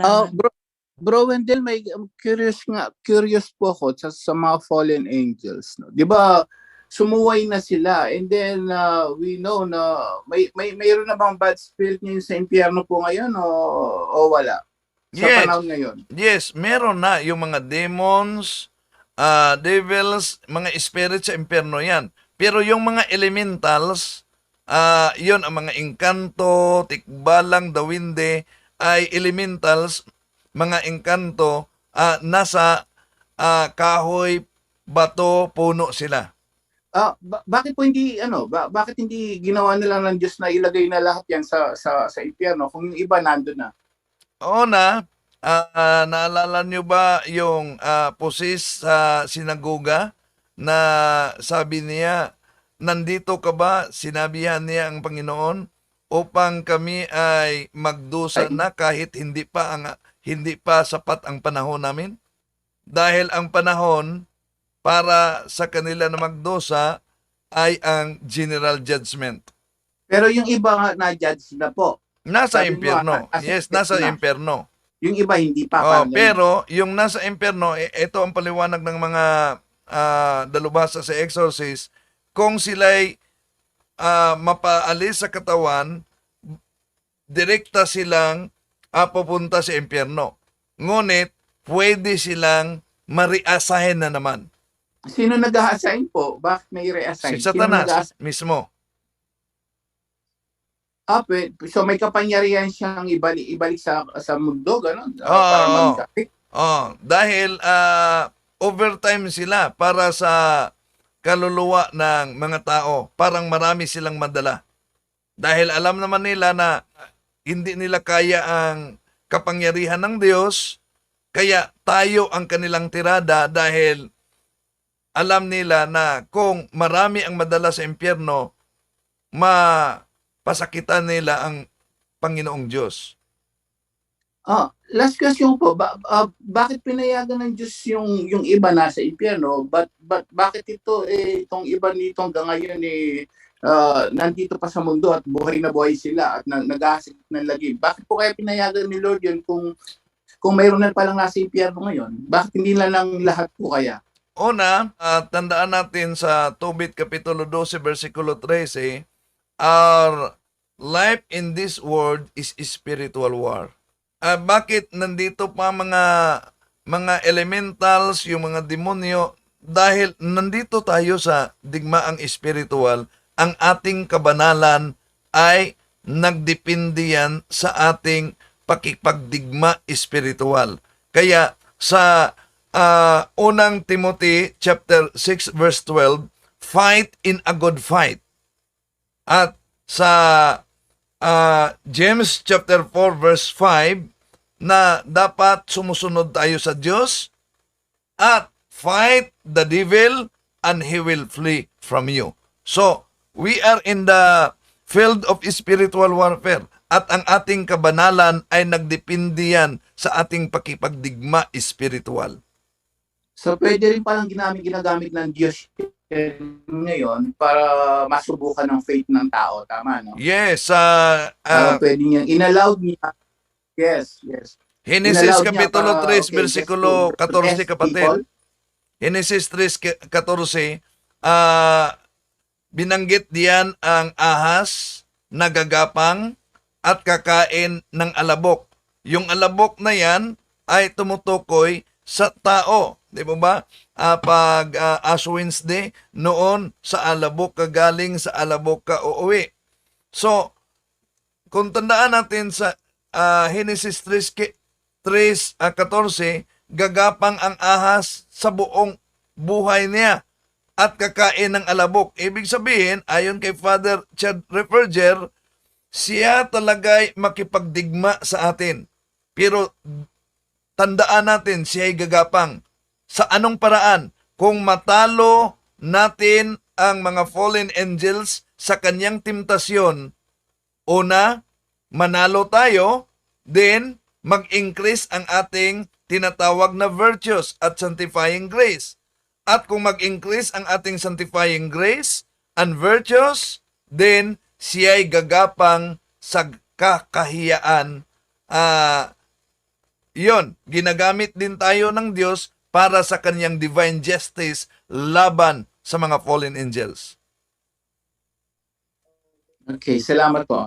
Ah, Salamat. bro, bro Wendell, may um, curious nga, curious po ako sa, sa mga fallen angels. No? Di ba, sumuway na sila and then uh, we know na may may mayroon na bang bad spirit ngayon sa impyerno po ngayon o, o wala? Sa Yes. panahon ngayon. Yes, meron na yung mga demons, ah, devils, mga spirit sa impyerno yan. Pero yung mga elementals, ah, yun ang mga engkanto, tikbalang, dawinde, ay elementals, mga engkanto, ah, nasa ah, kahoy, bato, puno sila. Ah, ba- bakit po hindi ano, ba- bakit hindi ginawa nila ng Diyos na ilagay na lahat 'yan sa sa sa impyerno kung yung iba nandoon na? Oo na, ah, ah, naalala nyo ba yung ah, pusis sa sinagoga na sabi niya, nandito ka ba? Sinabihan niya ang Panginoon upang kami ay magdusa na kahit hindi pa ang hindi pa sapat ang panahon namin. Dahil ang panahon para sa kanila na magdusa ay ang general judgment. Pero yung iba nga na-judge na po. Nasa Sabi mo, impyerno. ah, as- Yes, nasa na. impyerno. Yung iba hindi pa. Oh, pero yung nasa impyerno, eh, ito ang paliwanag ng mga ah, dalubhasa sa exorcist, kung sila'y ah, mapaalis sa katawan, direkta silang ah, pupunta sa impyerno. Ngunit, pwede silang ma-reassign na naman. Sino nag-assign po? Bakit may reassign? Si Satanas mismo. Ah, pwede. so may kapangyarihan siyang ibalik, ibalik sa sa mundo, gano'n? Oo, para oo. magkapit. Oh, dahil ah, overtime sila para sa kaluluwa ng mga tao. Parang marami silang madala. Dahil alam naman nila na hindi nila kaya ang kapangyarihan ng Diyos, kaya tayo ang kanilang tirada dahil alam nila na kung marami ang madala sa impyerno, mapasakitan nila ang Panginoong Diyos. Ah, last question po. Ba, ah, bakit pinayagan ng Diyos yung yung iba nasa impyerno? But, but bakit ito eh itong iba nito hanggang ngayon eh ah, nandito pa sa mundo at buhay na buhay sila at nag nag ng lagi. Bakit po kaya pinayagan ni Lord yun kung kung mayroon na palang nasa impyerno ngayon? Bakit hindi na lang lahat po kaya? Una, ah, tandaan natin sa Tobit Kapitulo 12, versikulo 13, Our life in this world is spiritual war. Ah, bakit nandito pa mga mga elementals, yung mga demonyo? Dahil nandito tayo sa digmaang spiritual, ang ating kabanalan ay nagdepende yan sa ating pakipagdigma spiritual. Kaya sa ah, unang Timothy chapter 6 verse 12, fight in a good fight. At sa ah, James chapter 4 verse 5 na dapat sumusunod tayo sa Diyos at fight the devil and he will flee from you. So, we are in the field of spiritual warfare at ang ating kabanalan ay nagdepende yan sa ating pakipagdigma spiritual. So pwede rin palang ginamit ginagamit ng Diyos ngayon para masubukan ng faith ng tao, tama no? Yes, sa Ah, pwede niya inallow niya. Yes, yes. Genesis Inallow niya Kapitulo para, 3, okay, versikulo just to 14, test kapatid. people. Genesis 3, 14, ah binanggit diyan ang ahas, nagagapang, at kakain ng alabok. Yung alabok na yan ay tumutukoy sa tao. Di ba ba? Ah, pag ah, Ash Wednesday, noon sa alabok ka galing, sa alabok ka uuwi. So, kung tandaan natin sa ah, Genesis 3, ki- 3 ah, 14, gagapang ang ahas sa buong buhay niya at kakain ng alabok. Ibig sabihin, ayon kay Father Chad Referger, siya talaga'y makipagdigma sa atin. Pero tandaan natin, siya ay gagapang. Sa anong paraan? Kung matalo natin ang mga fallen angels sa kanyang temptasyon, una, manalo tayo, then mag-increase ang ating tinatawag na virtues at sanctifying grace. At kung mag-increase ang ating sanctifying grace and virtues, then siya'y gagapang sa kakahiyaan ah, Iyon, ginagamit din tayo ng Diyos para sa kanyang divine justice laban sa mga fallen angels. Okay, salamat po.